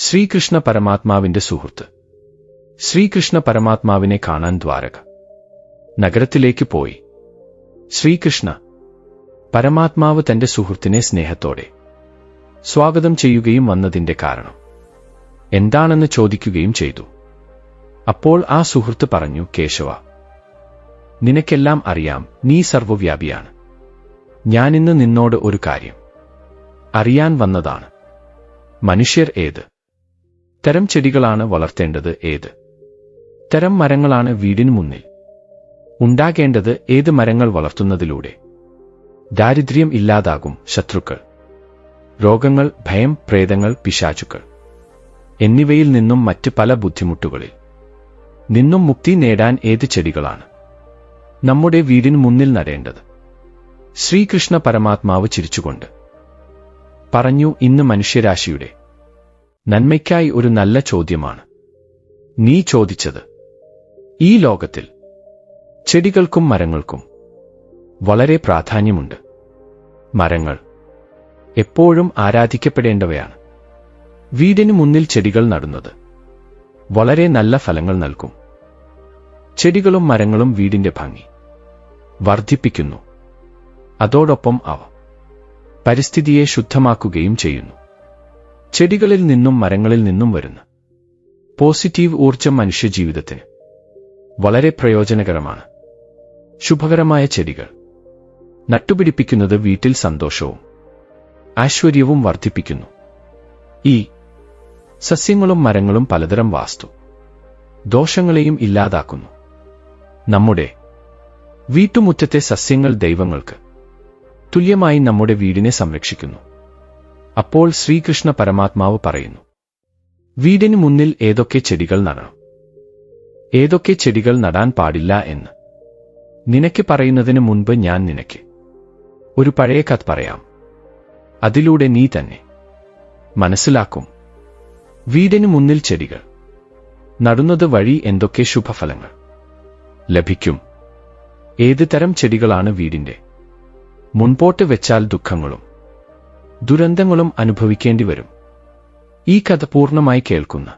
ശ്രീകൃഷ്ണ പരമാത്മാവിന്റെ സുഹൃത്ത്. ശ്രീകൃഷ്ണ പരമാത്മാവിനെ കാണാൻ ദ്വാരക. നഗരത്തിലേക്ക് പോയി. ശ്രീകൃഷ്ണ പരമാത്മാവ് തന്റെ സുഹൃത്തിനെ സ്നേഹത്തോടെ സ്വാഗതം ചെയ്യുകയും വന്നതിന്റെ കാരണം എന്താണെന്ന് ചോദിക്കുകയും ചെയ്തു. അപ്പോൾ ആ സുഹൃത്ത് പറഞ്ഞു കേശവ നിനക്കെല്ലാം അറിയാം നീ സർവവ്യാപിയാണ്. ഞാനിന്ന് നിന്നോട് ഒരു കാര്യം അറിയാൻ വന്നതാണ്. മനുഷ്യർ ഏത്? തരം ചെടികളാണ് വളർത്തേണ്ടത് ഏത്? തരം മരങ്ങളാണ് വീടിനു മുന്നിൽ. ഉണ്ടാകേണ്ടത് ഏത് മരങ്ങൾ വളർത്തുന്നതിലൂടെ? ദാരിദ്ര്യം ഇല്ലാതാകും ശത്രുക്കൾ. രോഗങ്ങൾ ഭയം പ്രേതങ്ങൾ പിശാചുക്കൾ. എന്നിവയിൽ നിന്നും മറ്റ് പല ബുദ്ധിമുട്ടുകളിൽ. നിന്നും മുക്തി നേടാൻ ഏത് ചെടികളാണ്? നമ്മുടെ വീടിന് മുന്നിൽ നടേണ്ടത്. ശ്രീകൃഷ്ണ പരമാത്മാവ് ചിരിച്ചുകൊണ്ട് പറഞ്ഞു ഇന്ന് മനുഷ്യരാശിയുടെ നന്മയ്ക്കായി ഒരു നല്ല ചോദ്യമാണ്. നീ ചോദിച്ചത്. ഈ ലോകത്തിൽ ചെടികൾക്കും മരങ്ങൾക്കും വളരെ പ്രാധാന്യമുണ്ട്. മരങ്ങൾ എപ്പോഴും ആരാധിക്കപ്പെടേണ്ടവയാണ്. വീടിന് മുന്നിൽ ചെടികൾ നടുന്നത് വളരെ നല്ല ഫലങ്ങൾ നൽകും. ചെടികളും മരങ്ങളും വീടിന്റെ ഭംഗി വർദ്ധിപ്പിക്കുന്നു. അതോടൊപ്പം അവ പരിസ്ഥിതിയെ ശുദ്ധമാക്കുകയും ചെയ്യുന്നു. ചെടികളിൽ നിന്നും മരങ്ങളിൽ നിന്നും വരുന്നു. പോസിറ്റീവ് ഊർജം മനുഷ്യജീവിതത്തിന് വളരെ പ്രയോജനകരമാണ്. ശുഭകരമായ ചെടികൾ. നട്ടുപിടിപ്പിക്കുന്നത് വീട്ടിൽ സന്തോഷവും ആശ്വര്യവും വർദ്ധിപ്പിക്കുന്നു. ഈ സസ്യങ്ങളും മരങ്ങളും പലതരം വാസ്തു ദോഷങ്ങളെയും ഇല്ലാതാക്കുന്നു. നമ്മുടെ വീട്ടുമുറ്റത്തെ സസ്യങ്ങൾ ദൈവങ്ങൾക്ക് തുല്യമായി നമ്മുടെ വീടിനെ സംരക്ഷിക്കുന്നു. അപ്പോൾ ശ്രീകൃഷ്ണ പരമാത്മാവ് പറയുന്നു. വീടിന് മുന്നിൽ ഏതൊക്കെ ചെടികൾ നടണം? ഏതൊക്കെ ചെടികൾ നടാൻ പാടില്ല എന്ന്. നിനക്ക് പറയുന്നതിന് മുൻപ് ഞാൻ നിനക്ക് ഒരു പഴയ കഥ പറയാം. അതിലൂടെ നീ തന്നെ മനസ്സിലാക്കും. വീടിന് മുന്നിൽ ചെടികൾ. നടുന്നത് വഴി എന്തൊക്കെ ശുഭഫലങ്ങൾ ലഭിക്കും? ഏത് തരം ചെടികളാണ് വീടിന്റെ? മുൻപോട്ട് വെച്ചാൽ ദുഃഖങ്ങളും ദുരന്തങ്ങളും അനുഭവിക്കേണ്ടി വരും ഈ കഥ പൂർണമായി കേൾക്കുന്ന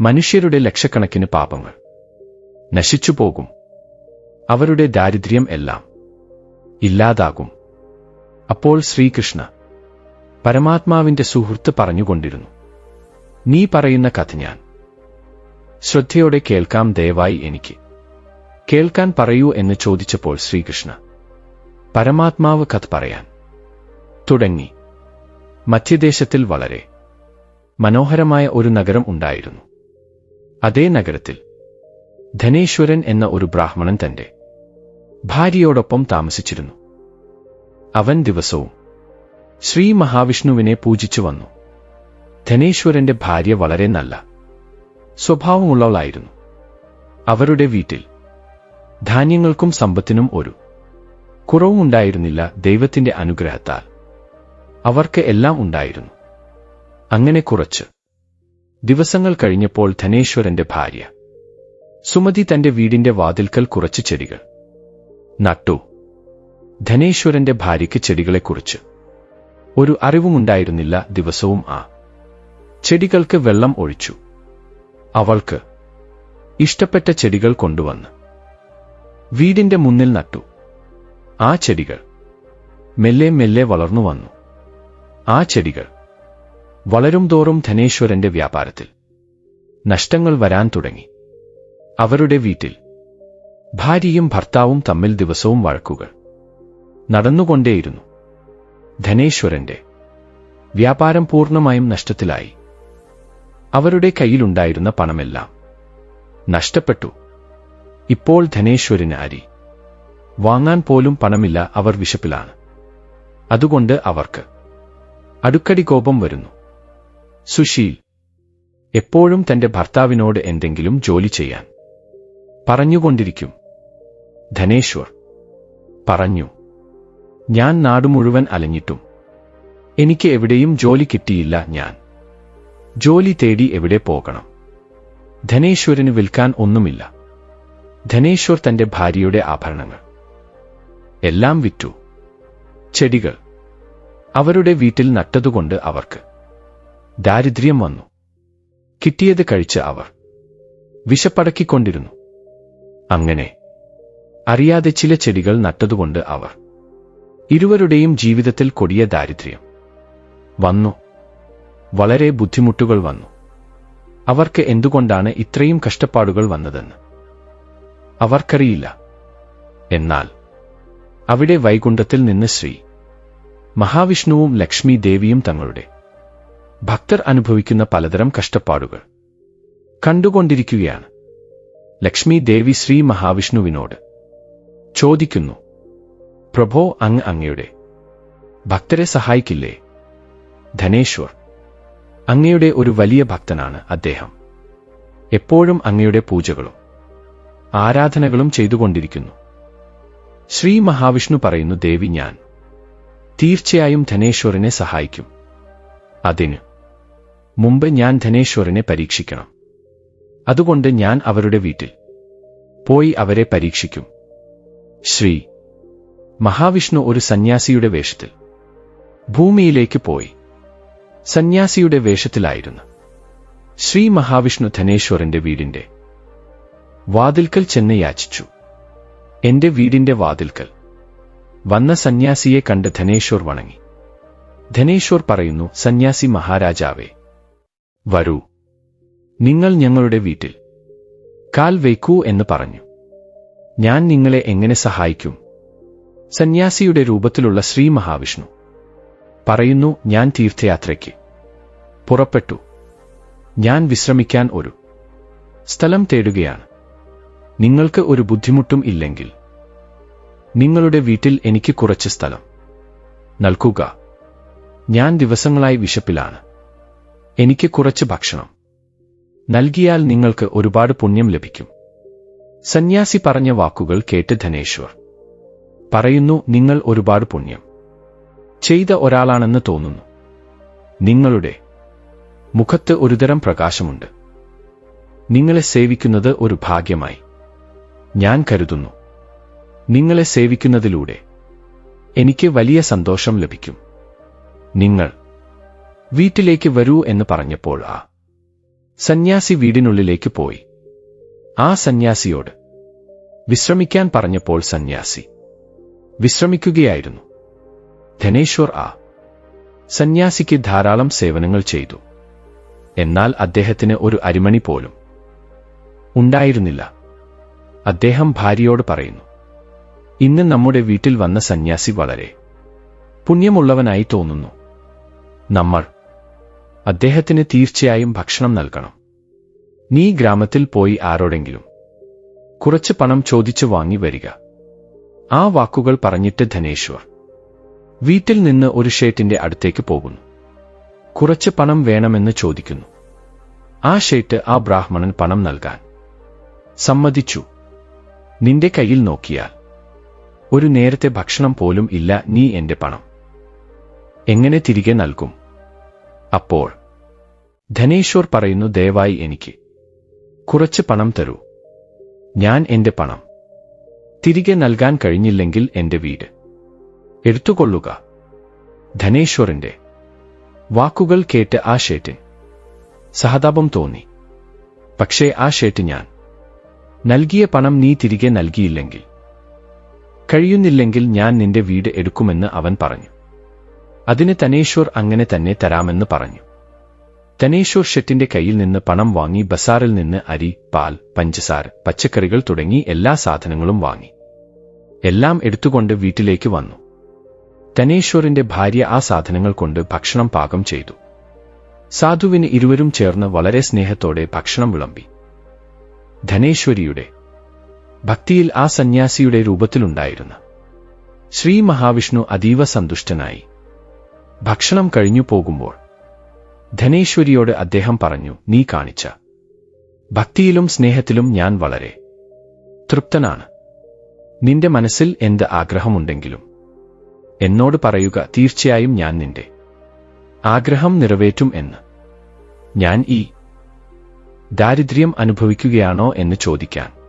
മനുഷ്യരുടെ ലക്ഷക്കണക്കിന് പാപങ്ങൾ. നശിച്ചു പോകും അവരുടെ ദാരിദ്ര്യം എല്ലാം ഇല്ലാതാകും. അപ്പോൾ ശ്രീകൃഷ്ണ പരമാത്മാവിന്റെ സുഹൃത്ത് പറഞ്ഞുകൊണ്ടിരുന്നു നീ പറയുന്ന കഥ ഞാൻ. ശ്രദ്ധയോടെ കേൾക്കാം ദയവായി എനിക്ക്. കേൾക്കാൻ പറയൂ എന്ന് ചോദിച്ചപ്പോൾ ശ്രീകൃഷ്ണ പരമാത്മാവ് കഥ പറയാൻ. തുടങ്ങി. മധ്യദേശത്തിൽ വളരെ മനോഹരമായ ഒരു നഗരം ഉണ്ടായിരുന്നു. അതേ നഗരത്തിൽ ധനേശ്വരൻ എന്ന ഒരു ബ്രാഹ്മണൻ തന്റെ ഭാര്യയോടൊപ്പം താമസിച്ചിരുന്നു. അവൻ ദിവസവും ശ്രീ മഹാവിഷ്ണുവിനെ പൂജിച്ചു വന്നു. ധനേശ്വരന്റെ ഭാര്യ വളരെ നല്ല സ്വഭാവമുള്ളവളായിരുന്നു. അവരുടെ വീട്ടിൽ ധാന്യങ്ങൾക്കും സമ്പത്തിനും ഒരു കുറവുമുണ്ടായിരുന്നില്ല ദൈവത്തിന്റെ അനുഗ്രഹത്താൽ. അവർക്ക് എല്ലാം ഉണ്ടായിരുന്നു. അങ്ങനെ കുറച്ച്. ദിവസങ്ങൾ കഴിഞ്ഞപ്പോൾ ധനേശ്വരന്റെ ഭാര്യ. സുമതി തന്റെ വീടിന്റെ വാതിൽക്കൽ കുറച്ച് ചെടികൾ. നട്ടു. ധനേശ്വരന്റെ ഭാര്യയ്ക്ക് ചെടികളെക്കുറിച്ച്. ഒരു അറിവുമുണ്ടായിരുന്നില്ല ദിവസവും ആ. ചെടികൾക്ക് വെള്ളം ഒഴിച്ചു. അവൾക്ക് ഇഷ്ടപ്പെട്ട ചെടികൾ കൊണ്ടുവന്ന്. വീടിന്റെ മുന്നിൽ നട്ടു. ആ ചെടികൾ. മെല്ലെ മെല്ലെ വളർന്നു വന്നു. ആ ചെടികൾ വളരും തോറും ധനേശ്വരന്റെ വ്യാപാരത്തിൽ നഷ്ടങ്ങൾ വരാൻ തുടങ്ങി. അവരുടെ വീട്ടിൽ ഭാര്യയും ഭർത്താവും തമ്മിൽ ദിവസവും വഴക്കുകൾ നടന്നുകൊണ്ടേയിരുന്നു. ധനേശ്വരന്റെ വ്യാപാരം പൂർണമായും നഷ്ടത്തിലായി. അവരുടെ കയ്യിലുണ്ടായിരുന്ന പണമെല്ലാം നഷ്ടപ്പെട്ടു. ഇപ്പോൾ ധനേശ്വരന് അരി വാങ്ങാൻ പോലും പണമില്ല അവർ വിശപ്പിലാണ്. അതുകൊണ്ട് അവർക്ക് അടുക്കടി കോപം വരുന്നു. സുശീൽ എപ്പോഴും തന്റെ ഭർത്താവിനോട് എന്തെങ്കിലും ജോലി ചെയ്യാൻ പറഞ്ഞുകൊണ്ടിരിക്കും. ധനേശ്വർ പറഞ്ഞു ഞാൻ നാടു മുഴുവൻ അലഞ്ഞിട്ടും എനിക്ക് എവിടെയും ജോലി കിട്ടിയില്ല ഞാൻ. ജോലി തേടി എവിടെ പോകണം? ധനേശ്വരന് വിൽക്കാൻ ഒന്നുമില്ല. ധനേശ്വർ തന്റെ ഭാര്യയുടെ ആഭരണങ്ങൾ എല്ലാം വിറ്റു. ചെടികൾ അവരുടെ വീട്ടിൽ നട്ടതുകൊണ്ട് അവർക്ക്. ദാരിദ്ര്യം വന്നു. കിട്ടിയത് കഴിച്ച് അവർ വിശപ്പടക്കിക്കൊണ്ടിരുന്നു. അങ്ങനെ അറിയാതെ ചില ചെടികൾ നട്ടതുകൊണ്ട് അവർ ഇരുവരുടെയും ജീവിതത്തിൽ കൊടിയ ദാരിദ്ര്യം വന്നു. വളരെ ബുദ്ധിമുട്ടുകൾ വന്നു. അവർക്ക് എന്തുകൊണ്ടാണ് ഇത്രയും കഷ്ടപ്പാടുകൾ വന്നതെന്ന് അവർക്കറിയില്ല. എന്നാൽ അവിടെ വൈകുണ്ഠത്തിൽ നിന്ന് ശ്രീ മഹാവിഷ്ണുവും ലക്ഷ്മി ദേവിയും തങ്ങളുടെ. ഭക്തർ അനുഭവിക്കുന്ന പലതരം കഷ്ടപ്പാടുകൾ. കണ്ടുകൊണ്ടിരിക്കുകയാണ്. ലക്ഷ്മി ദേവി ശ്രീ മഹാവിഷ്ണുവിനോട് ചോദിക്കുന്നു. പ്രഭോ അങ്ങ് അങ്ങയുടെ. ഭക്തരെ സഹായിക്കില്ലേ? ധനേശ്വർ. അങ്ങയുടെ ഒരു വലിയ ഭക്തനാണ് അദ്ദേഹം. എപ്പോഴും അങ്ങയുടെ പൂജകളും ആരാധനകളും ചെയ്തുകൊണ്ടിരിക്കുന്നു. ശ്രീ മഹാവിഷ്ണു പറയുന്നു ദേവി ഞാൻ തീർച്ചയായും ധനേശ്വറിനെ സഹായിക്കും. അതിന് മുമ്പ് ഞാൻ ധനേശ്വറിനെ പരീക്ഷിക്കണം. അതുകൊണ്ട് ഞാൻ അവരുടെ വീട്ടിൽ പോയി അവരെ പരീക്ഷിക്കും. ശ്രീ മഹാവിഷ്ണു ഒരു സന്യാസിയുടെ വേഷത്തിൽ ഭൂമിയിലേക്ക് പോയി സന്യാസിയുടെ വേഷത്തിലായിരുന്നു. ശ്രീ മഹാവിഷ്ണു ധനേശ്വറിന്റെ വീടിന്റെ വാതിൽക്കൽ ചെന്ന് യാചിച്ചു. എന്റെ വീടിന്റെ വാതിൽക്കൽ വന്ന സന്യാസിയെ കണ്ട് ധനേശ്വർ വണങ്ങി. ധനേശ്വർ പറയുന്നു സന്യാസി മഹാരാജാവേ വരൂ. നിങ്ങൾ ഞങ്ങളുടെ വീട്ടിൽ കാൽ വയ്ക്കൂ എന്ന് പറഞ്ഞു. ഞാൻ നിങ്ങളെ എങ്ങനെ സഹായിക്കും? സന്യാസിയുടെ രൂപത്തിലുള്ള ശ്രീ മഹാവിഷ്ണു പറയുന്നു ഞാൻ തീർത്ഥയാത്രയ്ക്ക് പുറപ്പെട്ടു. ഞാൻ വിശ്രമിക്കാൻ ഒരു സ്ഥലം തേടുകയാണ്. നിങ്ങൾക്ക് ഒരു ബുദ്ധിമുട്ടും ഇല്ലെങ്കിൽ നിങ്ങളുടെ വീട്ടിൽ എനിക്ക് കുറച്ച് സ്ഥലം. നൽകുക. ഞാൻ ദിവസങ്ങളായി വിശപ്പിലാണ്. എനിക്ക് കുറച്ച് ഭക്ഷണം. നൽകിയാൽ നിങ്ങൾക്ക് ഒരുപാട് പുണ്യം ലഭിക്കും. സന്യാസി പറഞ്ഞ വാക്കുകൾ കേട്ട് ധനേശ്വർ. പറയുന്നു നിങ്ങൾ ഒരുപാട് പുണ്യം. ചെയ്ത ഒരാളാണെന്ന് തോന്നുന്നു. നിങ്ങളുടെ മുഖത്ത് ഒരുതരം പ്രകാശമുണ്ട്. നിങ്ങളെ സേവിക്കുന്നത് ഒരു ഭാഗ്യമായി. ഞാൻ കരുതുന്നു. നിങ്ങളെ സേവിക്കുന്നതിലൂടെ എനിക്ക് വലിയ സന്തോഷം ലഭിക്കും. നിങ്ങൾ വീട്ടിലേക്ക് വരൂ എന്ന് പറഞ്ഞപ്പോൾ ആ സന്യാസി വീടിനുള്ളിലേക്ക് പോയി. ആ സന്യാസിയോട് വിശ്രമിക്കാൻ പറഞ്ഞപ്പോൾ സന്യാസി വിശ്രമിക്കുകയായിരുന്നു. ധനേശ്വർ ആ സന്യാസിക്ക് ധാരാളം സേവനങ്ങൾ ചെയ്തു. എന്നാൽ അദ്ദേഹത്തിന് ഒരു അരിമണി പോലും ഉണ്ടായിരുന്നില്ല. അദ്ദേഹം ഭാര്യയോട് പറയുന്നു ഇന്ന് നമ്മുടെ വീട്ടിൽ വന്ന സന്യാസി വളരെ പുണ്യമുള്ളവനായി തോന്നുന്നു. നമ്മൾ അദ്ദേഹത്തിന് തീർച്ചയായും ഭക്ഷണം നൽകണം. നീ ഗ്രാമത്തിൽ പോയി ആരോടെങ്കിലും കുറച്ച് പണം ചോദിച്ചു വാങ്ങി വരിക. ആ വാക്കുകൾ പറഞ്ഞിട്ട് ധനേശ്വർ വീട്ടിൽ നിന്ന് ഒരു ഷേട്ടിന്റെ അടുത്തേക്ക് പോകുന്നു. കുറച്ച് പണം വേണമെന്ന് ചോദിക്കുന്നു. ആ ഷേട്ട് ആ ബ്രാഹ്മണൻ പണം നൽകാൻ സമ്മതിച്ചു. നിന്റെ കയ്യിൽ നോക്കിയാൽ ഒരു നേരത്തെ ഭക്ഷണം പോലും ഇല്ല നീ എന്റെ പണം. എങ്ങനെ തിരികെ നൽകും? അപ്പോൾ ധനേശ്വർ പറയുന്നു ദയവായി എനിക്ക് കുറച്ച് പണം തരൂ. ഞാൻ എന്റെ പണം തിരികെ നൽകാൻ കഴിഞ്ഞില്ലെങ്കിൽ എന്റെ വീട്. എടുത്തുകൊള്ളുക. ധനേശ്വറിന്റെ വാക്കുകൾ കേട്ട് ആ ഷേറ്റിൻ സഹതാപം തോന്നി. പക്ഷേ ആ ഷേറ്റ് ഞാൻ നൽകിയ പണം നീ തിരികെ നൽകിയില്ലെങ്കിൽ കഴിയുന്നില്ലെങ്കിൽ ഞാൻ നിന്റെ വീട് എടുക്കുമെന്ന് അവൻ പറഞ്ഞു. അതിന് തനേശ്വർ അങ്ങനെ തന്നെ തരാമെന്ന് പറഞ്ഞു. തനേശ്വർ ഷെട്ടിന്റെ കയ്യിൽ നിന്ന് പണം വാങ്ങി ബസാറിൽ നിന്ന് അരി പാൽ പഞ്ചസാര പച്ചക്കറികൾ തുടങ്ങി എല്ലാ സാധനങ്ങളും വാങ്ങി. എല്ലാം എടുത്തുകൊണ്ട് വീട്ടിലേക്ക് വന്നു. തനേശ്വറിന്റെ ഭാര്യ ആ സാധനങ്ങൾ കൊണ്ട് ഭക്ഷണം പാകം ചെയ്തു. സാധുവിന് ഇരുവരും ചേർന്ന് വളരെ സ്നേഹത്തോടെ ഭക്ഷണം വിളമ്പി. ധനേശ്വരിയുടെ ഭക്തിയിൽ ആ സന്യാസിയുടെ രൂപത്തിലുണ്ടായിരുന്നു. ശ്രീ മഹാവിഷ്ണു അതീവ സന്തുഷ്ടനായി. ഭക്ഷണം കഴിഞ്ഞു പോകുമ്പോൾ ധനേശ്വരിയോട് അദ്ദേഹം പറഞ്ഞു നീ കാണിച്ച. ഭക്തിയിലും സ്നേഹത്തിലും ഞാൻ വളരെ തൃപ്തനാണ്. നിന്റെ മനസ്സിൽ എന്ത് ആഗ്രഹമുണ്ടെങ്കിലും എന്നോട് പറയുക തീർച്ചയായും ഞാൻ നിന്റെ ആഗ്രഹം നിറവേറ്റും എന്ന്. ഞാൻ ഈ ദാരിദ്ര്യം അനുഭവിക്കുകയാണോ എന്ന് ചോദിക്കാൻ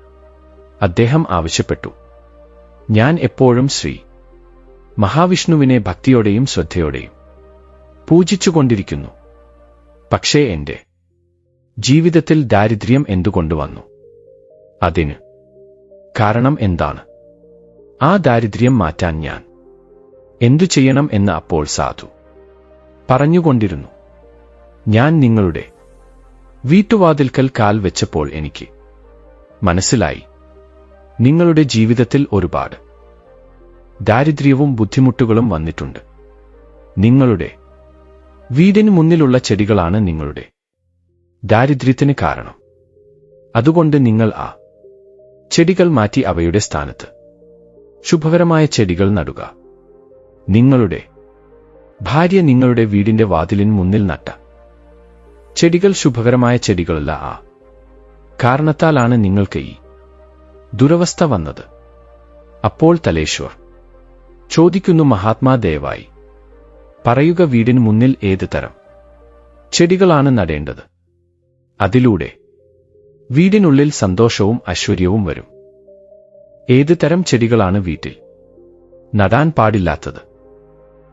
അദ്ദേഹം ആവശ്യപ്പെട്ടു. ഞാൻ എപ്പോഴും ശ്രീ മഹാവിഷ്ണുവിനെ ഭക്തിയോടെയും ശ്രദ്ധയോടെയും പൂജിച്ചുകൊണ്ടിരിക്കുന്നു. പക്ഷേ എന്റെ ജീവിതത്തിൽ ദാരിദ്ര്യം എന്തുകൊണ്ടുവന്നു? അതിന് കാരണം എന്താണ്? ആ ദാരിദ്ര്യം മാറ്റാൻ ഞാൻ എന്തു ചെയ്യണം എന്ന് അപ്പോൾ സാധു പറഞ്ഞുകൊണ്ടിരുന്നു. ഞാൻ നിങ്ങളുടെ വീട്ടുവാതിൽക്കൽ കാൽ വെച്ചപ്പോൾ എനിക്ക് മനസ്സിലായി. നിങ്ങളുടെ ജീവിതത്തിൽ ഒരുപാട് ദാരിദ്ര്യവും ബുദ്ധിമുട്ടുകളും വന്നിട്ടുണ്ട്. നിങ്ങളുടെ വീടിന് മുന്നിലുള്ള ചെടികളാണ് നിങ്ങളുടെ ദാരിദ്ര്യത്തിന് കാരണം. അതുകൊണ്ട് നിങ്ങൾ ആ ചെടികൾ മാറ്റി അവയുടെ സ്ഥാനത്ത്. ശുഭകരമായ ചെടികൾ നടുക. നിങ്ങളുടെ ഭാര്യ നിങ്ങളുടെ വീടിന്റെ വാതിലിന് മുന്നിൽ നട്ട. ചെടികൾ ശുഭകരമായ ചെടികളല്ല ആ കാരണത്താലാണ് നിങ്ങൾക്ക് ഈ ദുരവസ്ഥ വന്നത്. അപ്പോൾ തലേശ്വർ ചോദിക്കുന്നു മഹാത്മാ ദയവായി പറയുക വീടിന് മുന്നിൽ ഏത് തരം? ചെടികളാണ് നടേണ്ടത്. അതിലൂടെ വീടിനുള്ളിൽ സന്തോഷവും ഐശ്വര്യവും വരും. ഏത് തരം ചെടികളാണ് വീട്ടിൽ? നടാൻ പാടില്ലാത്തത്.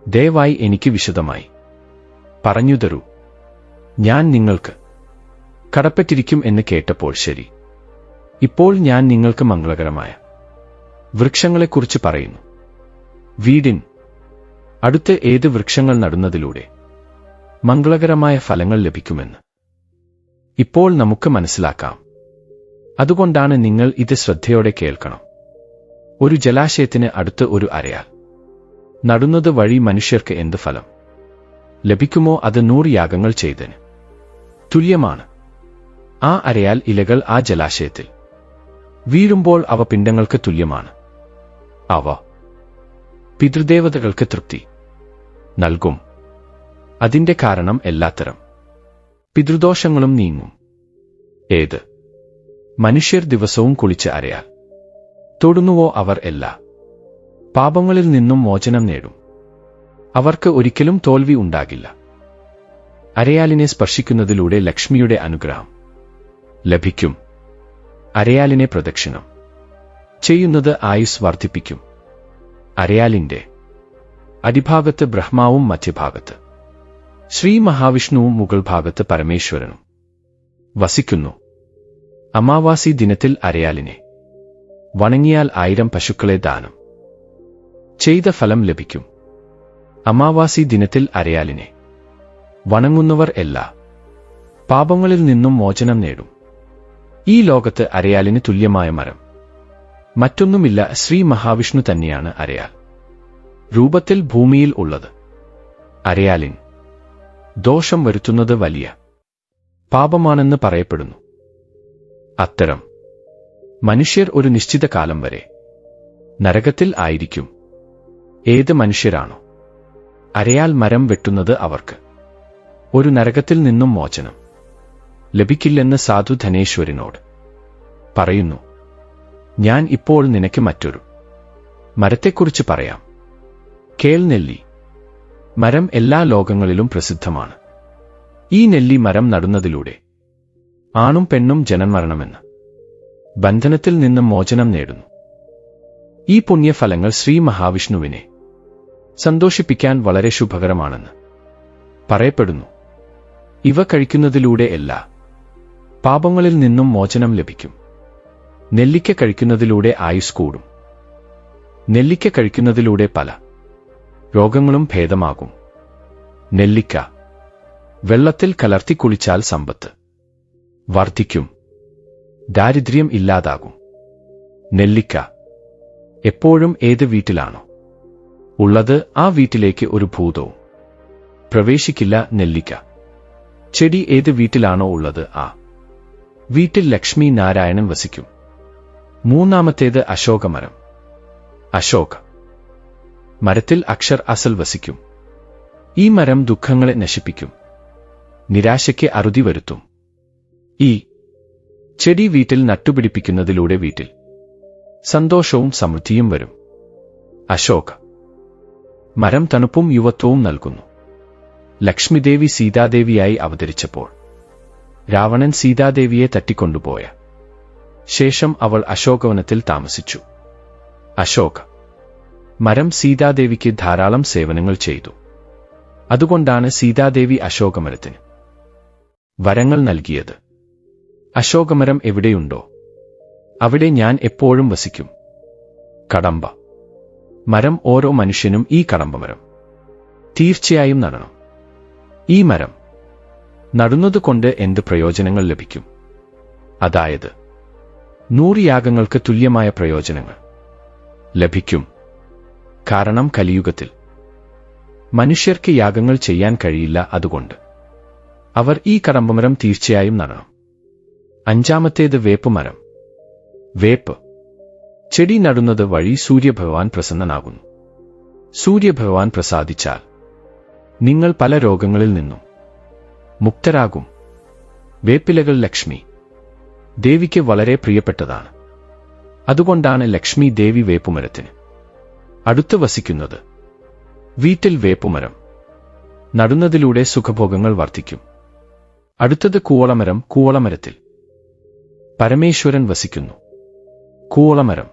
ദയവായി എനിക്ക് വിശദമായി. പറഞ്ഞു തരൂ. ഞാൻ നിങ്ങൾക്ക് കടപ്പെട്ടിരിക്കും എന്ന് കേട്ടപ്പോൾ ശരി. ഇപ്പോൾ ഞാൻ നിങ്ങൾക്ക് മംഗളകരമായ വൃക്ഷങ്ങളെക്കുറിച്ച് പറയുന്നു. വീടിൻ അടുത്ത് ഏത് വൃക്ഷങ്ങൾ നടുന്നതിലൂടെ മംഗളകരമായ ഫലങ്ങൾ ലഭിക്കുമെന്ന് ഇപ്പോൾ നമുക്ക് മനസ്സിലാക്കാം. അതുകൊണ്ടാണ് നിങ്ങൾ ഇത് ശ്രദ്ധയോടെ കേൾക്കണം. ഒരു ജലാശയത്തിന് അടുത്ത് ഒരു അരയാൽ നടുന്നത് വഴി മനുഷ്യർക്ക് എന്ത് ഫലം ലഭിക്കുമോ അത് നൂറ് യാഗങ്ങൾ ചെയ്തതിന് തുല്യമാണ്. ആ അരയാൽ ഇലകൾ ആ ജലാശയത്തിൽ വീഴുമ്പോൾ അവ പിണ്ടങ്ങൾക്ക് തുല്യമാണ്. അവ പിതൃദേവതകൾക്ക് തൃപ്തി. നൽകും. അതിന്റെ കാരണം എല്ലാത്തരം. പിതൃദോഷങ്ങളും നീങ്ങും. ഏത്? മനുഷ്യർ ദിവസവും കുളിച്ച് അരയാൽ. തൊടുന്നുവോ അവർ എല്ലാ. പാപങ്ങളിൽ നിന്നും മോചനം നേടും. അവർക്ക് ഒരിക്കലും തോൽവി ഉണ്ടാകില്ല. അരയാലിനെ സ്പർശിക്കുന്നതിലൂടെ ലക്ഷ്മിയുടെ അനുഗ്രഹം ലഭിക്കും. അരയാലിനെ പ്രദക്ഷിണം. ചെയ്യുന്നത് ആയുസ് വർദ്ധിപ്പിക്കും. അരയാലിന്റെ അടിഭാഗത്ത് ബ്രഹ്മാവും മധ്യഭാഗത്ത്. ശ്രീ മഹാവിഷ്ണുവും മുകൾ ഭാഗത്ത് പരമേശ്വരനും. വസിക്കുന്നു. അമാവാസി ദിനത്തിൽ അരയാലിനെ. വണങ്ങിയാൽ ആയിരം പശുക്കളെ ദാനം. ചെയ്ത ഫലം ലഭിക്കും. അമാവാസി ദിനത്തിൽ അരയാലിനെ. വണങ്ങുന്നവർ എല്ലാ. പാപങ്ങളിൽ നിന്നും മോചനം നേടും. ഈ ലോകത്ത് അരയാലിന് തുല്യമായ മരം. മറ്റൊന്നുമില്ല ശ്രീ മഹാവിഷ്ണു തന്നെയാണ് അരയാൽ. രൂപത്തിൽ ഭൂമിയിൽ ഉള്ളത്. അരയാലിൻ. ദോഷം വരുത്തുന്നത് വലിയ പാപമാണെന്ന് പറയപ്പെടുന്നു. അത്തരം. മനുഷ്യർ ഒരു നിശ്ചിത കാലം വരെ നരകത്തിൽ ആയിരിക്കും. ഏത് മനുഷ്യരാണോ. അരയാൽ മരം വെട്ടുന്നത് അവർക്ക്. ഒരു നരകത്തിൽ നിന്നും മോചനം. ലഭിക്കില്ലെന്ന് സാധു ധനേശ്വരനോട് പറയുന്നു ഞാൻ ഇപ്പോൾ നിനക്ക് മറ്റൊരു മരത്തെക്കുറിച്ച് പറയാം. കേൾ നെല്ലി. മരം എല്ലാ ലോകങ്ങളിലും പ്രസിദ്ധമാണ്. ഈ നെല്ലി മരം നടുന്നതിലൂടെ ആണും പെണ്ണും ജനന്മരണമെന്ന് ബന്ധനത്തിൽ നിന്നും മോചനം നേടുന്നു. ഈ പുണ്യഫലങ്ങൾ ശ്രീ മഹാവിഷ്ണുവിനെ സന്തോഷിപ്പിക്കാൻ വളരെ ശുഭകരമാണെന്ന് പറയപ്പെടുന്നു. ഇവ കഴിക്കുന്നതിലൂടെ എല്ലാ പാപങ്ങളിൽ നിന്നും മോചനം ലഭിക്കും. നെല്ലിക്ക കഴിക്കുന്നതിലൂടെ ആയുസ് കൂടും. നെല്ലിക്ക കഴിക്കുന്നതിലൂടെ പല രോഗങ്ങളും ഭേദമാകും. നെല്ലിക്ക വെള്ളത്തിൽ കലർത്തി കുളിച്ചാൽ സമ്പത്ത് വർദ്ധിക്കും. ദാരിദ്ര്യം ഇല്ലാതാകും. നെല്ലിക്ക എപ്പോഴും ഏത് വീട്ടിലാണോ ഉള്ളത് ആ വീട്ടിലേക്ക് ഒരു ഭൂതവും പ്രവേശിക്കില്ല നെല്ലിക്ക. ചെടി ഏത് വീട്ടിലാണോ ഉള്ളത് ആ വീട്ടിൽ ലക്ഷ്മി നാരായണൻ വസിക്കും. മൂന്നാമത്തേത് അശോകമരം അശോക. മരത്തിൽ അക്ഷർ അസൽ വസിക്കും. ഈ മരം ദുഃഖങ്ങളെ നശിപ്പിക്കും. നിരാശയ്ക്ക് അറുതി വരുത്തും. ഈ ചെടി വീട്ടിൽ നട്ടുപിടിപ്പിക്കുന്നതിലൂടെ വീട്ടിൽ സന്തോഷവും സമൃദ്ധിയും വരും. അശോക. മരം തണുപ്പും യുവത്വവും നൽകുന്നു. ലക്ഷ്മിദേവി സീതാദേവിയായി അവതരിച്ചപ്പോൾ രാവണൻ സീതാദേവിയെ തട്ടിക്കൊണ്ടുപോയ. ശേഷം അവൾ അശോകവനത്തിൽ താമസിച്ചു. അശോക. മരം സീതാദേവിക്ക് ധാരാളം സേവനങ്ങൾ ചെയ്തു. അതുകൊണ്ടാണ് സീതാദേവി അശോകമരത്തിന് വരങ്ങൾ നൽകിയത്. അശോകമരം എവിടെയുണ്ടോ? അവിടെ ഞാൻ എപ്പോഴും വസിക്കും. കടമ്പ. മരം ഓരോ മനുഷ്യനും ഈ കടമ്പമരം. തീർച്ചയായും നടണം. ഈ മരം നടുന്നതുകൊണ്ട് എന്ത് പ്രയോജനങ്ങൾ ലഭിക്കും? അതായത് നൂറ് യാഗങ്ങൾക്ക് തുല്യമായ പ്രയോജനങ്ങൾ ലഭിക്കും. കാരണം കലിയുഗത്തിൽ മനുഷ്യർക്ക് യാഗങ്ങൾ ചെയ്യാൻ കഴിയില്ല അതുകൊണ്ട് അവർ ഈ കടമ്പമരം തീർച്ചയായും നടണം. അഞ്ചാമത്തേത് വേപ്പ് മരം. വേപ്പ് ചെടി നടുന്നത് വഴി സൂര്യഭഗവാൻ പ്രസന്നനാകുന്നു. സൂര്യഭഗവാൻ പ്രസാദിച്ചാൽ നിങ്ങൾ പല രോഗങ്ങളിൽ നിന്നും മുക്തരാകും. വേപ്പിലകൾ ലക്ഷ്മി. ദേവിക്ക് വളരെ പ്രിയപ്പെട്ടതാണ്. അതുകൊണ്ടാണ് ലക്ഷ്മി ദേവി വേപ്പുമരത്തിന്. അടുത്ത് വസിക്കുന്നത്. വീട്ടിൽ വേപ്പുമരം. നടുന്നതിലൂടെ സുഖഭോഗങ്ങൾ വർദ്ധിക്കും. അടുത്തത് കൂവളമരം കൂവളമരത്തിൽ. പരമേശ്വരൻ വസിക്കുന്നു. കൂവളമരം.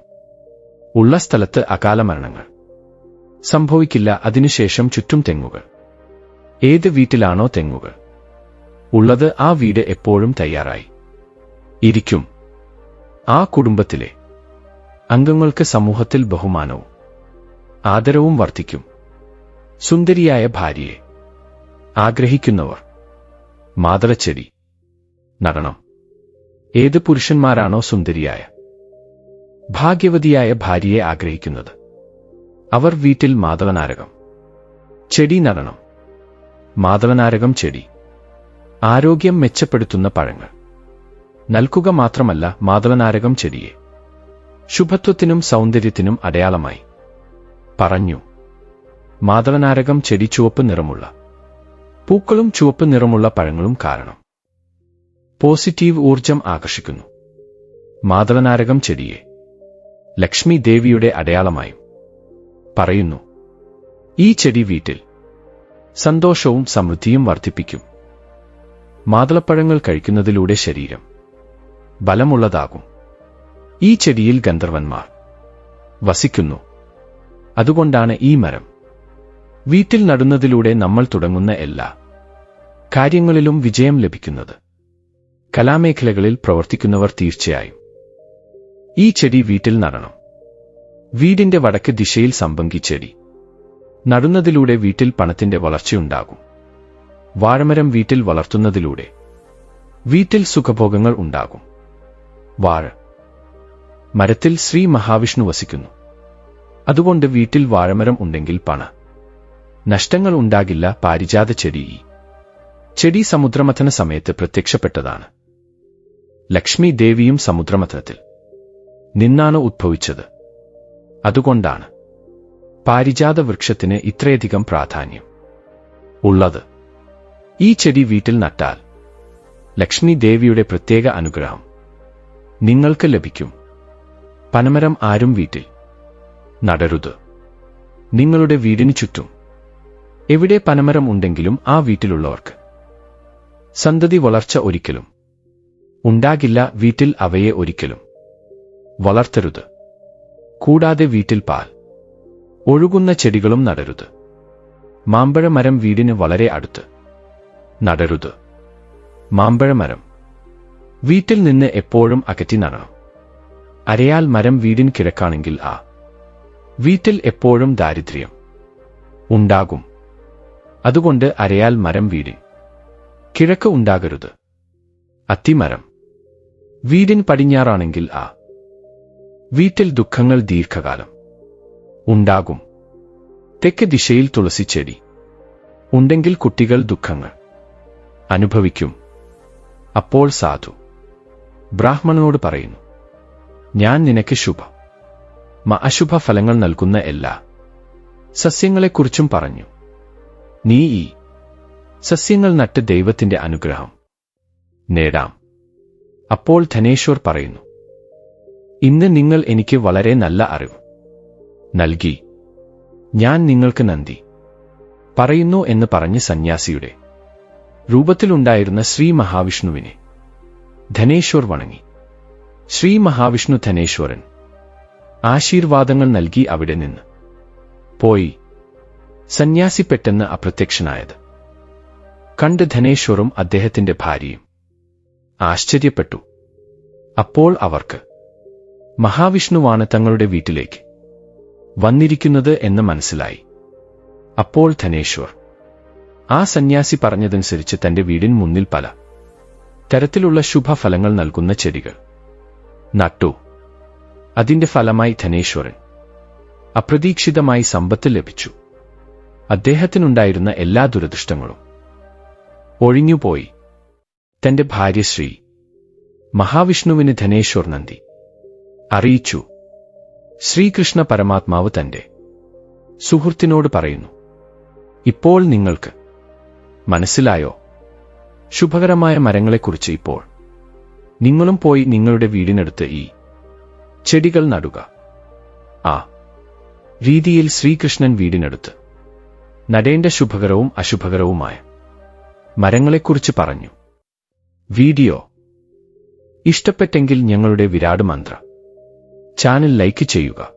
ഉള്ള സ്ഥലത്ത് അകാല മരണങ്ങൾ. സംഭവിക്കില്ല അതിനുശേഷം ചുറ്റും തെങ്ങുകൾ. ഏത് വീട്ടിലാണോ തെങ്ങുകൾ. ഉള്ളത് ആ വീട് എപ്പോഴും തയ്യാറായി. ഇരിക്കും. ആ കുടുംബത്തിലെ അംഗങ്ങൾക്ക് സമൂഹത്തിൽ ബഹുമാനവും ആദരവും വർദ്ധിക്കും. സുന്ദരിയായ ഭാര്യയെ ആഗ്രഹിക്കുന്നവർ മാതളച്ചെടി നടണം. ഏത് പുരുഷന്മാരാണോ സുന്ദരിയായ ഭാഗ്യവതിയായ ഭാര്യയെ ആഗ്രഹിക്കുന്നത്? അവർ വീട്ടിൽ മാതളനാരകം. ചെടി നടണം. മാതളനാരകം ചെടി. ആരോഗ്യം മെച്ചപ്പെടുത്തുന്ന പഴങ്ങൾ. നൽകുക മാത്രമല്ല മാതളനാരകം ചെടിയെ. ശുഭത്വത്തിനും സൗന്ദര്യത്തിനും അടയാളമായി. പറഞ്ഞു. മാതളനാരകം ചെടി ചുവപ്പ് നിറമുള്ള. പൂക്കളും ചുവപ്പ് നിറമുള്ള പഴങ്ങളും കാരണം. പോസിറ്റീവ് ഊർജം ആകർഷിക്കുന്നു. മാതളനാരകം ചെടിയെ. ലക്ഷ്മി ദേവിയുടെ അടയാളമായും പറയുന്നു. ഈ ചെടി വീട്ടിൽ സന്തോഷവും സമൃദ്ധിയും വർദ്ധിപ്പിക്കും. മാതളപ്പഴങ്ങൾ കഴിക്കുന്നതിലൂടെ ശരീരം ബലമുള്ളതാകും. ഈ ചെടിയിൽ ഗന്ധർവന്മാർ വസിക്കുന്നു. അതുകൊണ്ടാണ് ഈ മരം. വീട്ടിൽ നടുന്നതിലൂടെ നമ്മൾ തുടങ്ങുന്ന എല്ലാ കാര്യങ്ങളിലും വിജയം ലഭിക്കുന്നത്. കലാമേഖലകളിൽ പ്രവർത്തിക്കുന്നവർ തീർച്ചയായും ഈ ചെടി വീട്ടിൽ നടണം. വീടിന്റെ വടക്ക് ദിശയിൽ സംഭംഗി ചെടി. നടുന്നതിലൂടെ വീട്ടിൽ പണത്തിന്റെ വളർച്ചയുണ്ടാകും. വാഴമരം വീട്ടിൽ വളർത്തുന്നതിലൂടെ വീട്ടിൽ സുഖഭോഗങ്ങൾ ഉണ്ടാകും. വാഴ. മരത്തിൽ ശ്രീ മഹാവിഷ്ണു വസിക്കുന്നു. അതുകൊണ്ട് വീട്ടിൽ വാഴമരം ഉണ്ടെങ്കിൽ പണ. നഷ്ടങ്ങൾ ഉണ്ടാകില്ല പാരിജാത ചെടി. ചെടി സമുദ്രമഥന സമയത്ത് പ്രത്യക്ഷപ്പെട്ടതാണ്. ലക്ഷ്മി ദേവിയും സമുദ്രമഥനത്തിൽ. നിന്നാണ് ഉദ്ഭവിച്ചത് അതുകൊണ്ടാണ്. പാരിജാത വൃക്ഷത്തിന് ഇത്രയധികം പ്രാധാന്യം. ഉള്ളത്. ഈ ചെടി വീട്ടിൽ നട്ടാൽ ലക്ഷ്മി ദേവിയുടെ പ്രത്യേക അനുഗ്രഹം നിങ്ങൾക്ക് ലഭിക്കും. പനമരം ആരും വീട്ടിൽ നടരുത്. നിങ്ങളുടെ വീടിന് ചുറ്റും എവിടെ പനമരം ഉണ്ടെങ്കിലും ആ വീട്ടിലുള്ളവർക്ക് സന്തതി വളർച്ച ഒരിക്കലും ഉണ്ടാകില്ല വീട്ടിൽ അവയെ ഒരിക്കലും വളർത്തരുത്. കൂടാതെ വീട്ടിൽ പാൽ ഒഴുകുന്ന ചെടികളും നടരുത്. മാമ്പഴമരം വീടിന് വളരെ അടുത്ത്. നടരുത്. മാമ്പഴമരം വീട്ടിൽ നിന്ന് എപ്പോഴും അകറ്റി നടണം അരയാൽ മരം വീടിന് കിഴക്കാണെങ്കിൽ ആ. വീട്ടിൽ എപ്പോഴും ദാരിദ്ര്യം. ഉണ്ടാകും. അതുകൊണ്ട് അരയാൽ മരം വീടിൻ കിഴക്ക് ഉണ്ടാകരുത്. അത്തിമരം. വീടിൻ പടിഞ്ഞാറാണെങ്കിൽ ആ. വീട്ടിൽ ദുഃഖങ്ങൾ ദീർഘകാലം. ഉണ്ടാകും. തെക്ക് ദിശയിൽ തുളസിച്ചെടി ഉണ്ടെങ്കിൽ കുട്ടികൾ ദുഃഖങ്ങൾ. അനുഭവിക്കും. അപ്പോൾ സാധു ബ്രാഹ്മണനോട് പറയുന്നു ഞാൻ നിനക്ക് ശുഭ. മ അശുഭ ഫലങ്ങൾ നൽകുന്ന എല്ലാ സസ്യങ്ങളെക്കുറിച്ചും പറഞ്ഞു. നീ ഈ സസ്യങ്ങൾ നട്ട് ദൈവത്തിന്റെ അനുഗ്രഹം നേടാം. അപ്പോൾ ധനേശ്വർ പറയുന്നു ഇന്ന് നിങ്ങൾ എനിക്ക് വളരെ നല്ല അറിവ് നൽകി. ഞാൻ നിങ്ങൾക്ക് നന്ദി. പറയുന്നു എന്ന് പറഞ്ഞ് സന്യാസിയുടെ രൂപത്തിലുണ്ടായിരുന്ന ശ്രീ മഹാവിഷ്ണുവിനെ. ധനേശ്വർ വണങ്ങി. ശ്രീ മഹാവിഷ്ണു ധനേശ്വരൻ. ആശീർവാദങ്ങൾ നൽകി അവിടെ നിന്ന്. പോയി. സന്യാസി പെട്ടെന്ന് അപ്രത്യക്ഷനായത്. കണ്ട് ധനേശ്വറും അദ്ദേഹത്തിന്റെ ഭാര്യയും. ആശ്ചര്യപ്പെട്ടു. അപ്പോൾ അവർക്ക്. മഹാവിഷ്ണുവാണ് തങ്ങളുടെ വീട്ടിലേക്ക്. വന്നിരിക്കുന്നത് എന്ന് മനസ്സിലായി. അപ്പോൾ ധനേശ്വർ. ആ സന്യാസി പറഞ്ഞതനുസരിച്ച് തന്റെ വീടിന് മുന്നിൽ പല തരത്തിലുള്ള ശുഭഫലങ്ങൾ നൽകുന്ന ചെടികൾ. നട്ടു. അതിന്റെ ഫലമായി ധനേശ്വരൻ അപ്രതീക്ഷിതമായി സമ്പത്ത് ലഭിച്ചു. അദ്ദേഹത്തിനുണ്ടായിരുന്ന എല്ലാ ദുരദൃഷ്ടങ്ങളും ഒഴിഞ്ഞുപോയി. തന്റെ ഭാര്യ ശ്രീ മഹാവിഷ്ണുവിന് ധനേശ്വർ നന്ദി. അറിയിച്ചു. ശ്രീകൃഷ്ണ പരമാത്മാവ് തന്റെ സുഹൃത്തിനോട് പറയുന്നു ഇപ്പോൾ നിങ്ങൾക്ക് മനസ്സിലായോ? ശുഭകരമായ മരങ്ങളെക്കുറിച്ച് ഇപ്പോൾ. നിങ്ങളും പോയി നിങ്ങളുടെ വീടിനടുത്ത് ഈ ചെടികൾ നടുക. ആ. രീതിയിൽ ശ്രീകൃഷ്ണൻ വീടിനടുത്ത്. നടേണ്ട ശുഭകരവും അശുഭകരവുമായ മരങ്ങളെക്കുറിച്ച് പറഞ്ഞു. വീഡിയോ. ഇഷ്ടപ്പെട്ടെങ്കിൽ ഞങ്ങളുടെ വിരാട് മന്ത്ര. ചാനൽ ലൈക്ക് ചെയ്യുക.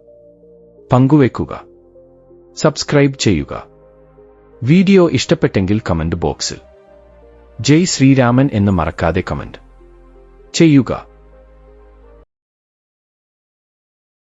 പങ്കുവെക്കുക. സബ്സ്ക്രൈബ് ചെയ്യുക. വീഡിയോ ഇഷ്ടപ്പെട്ടെങ്കിൽ കമന്റ് ബോക്സിൽ. ജയ് ശ്രീരാമൻ എന്ന് മറക്കാതെ കമന്റ്. ചെയ്യുക.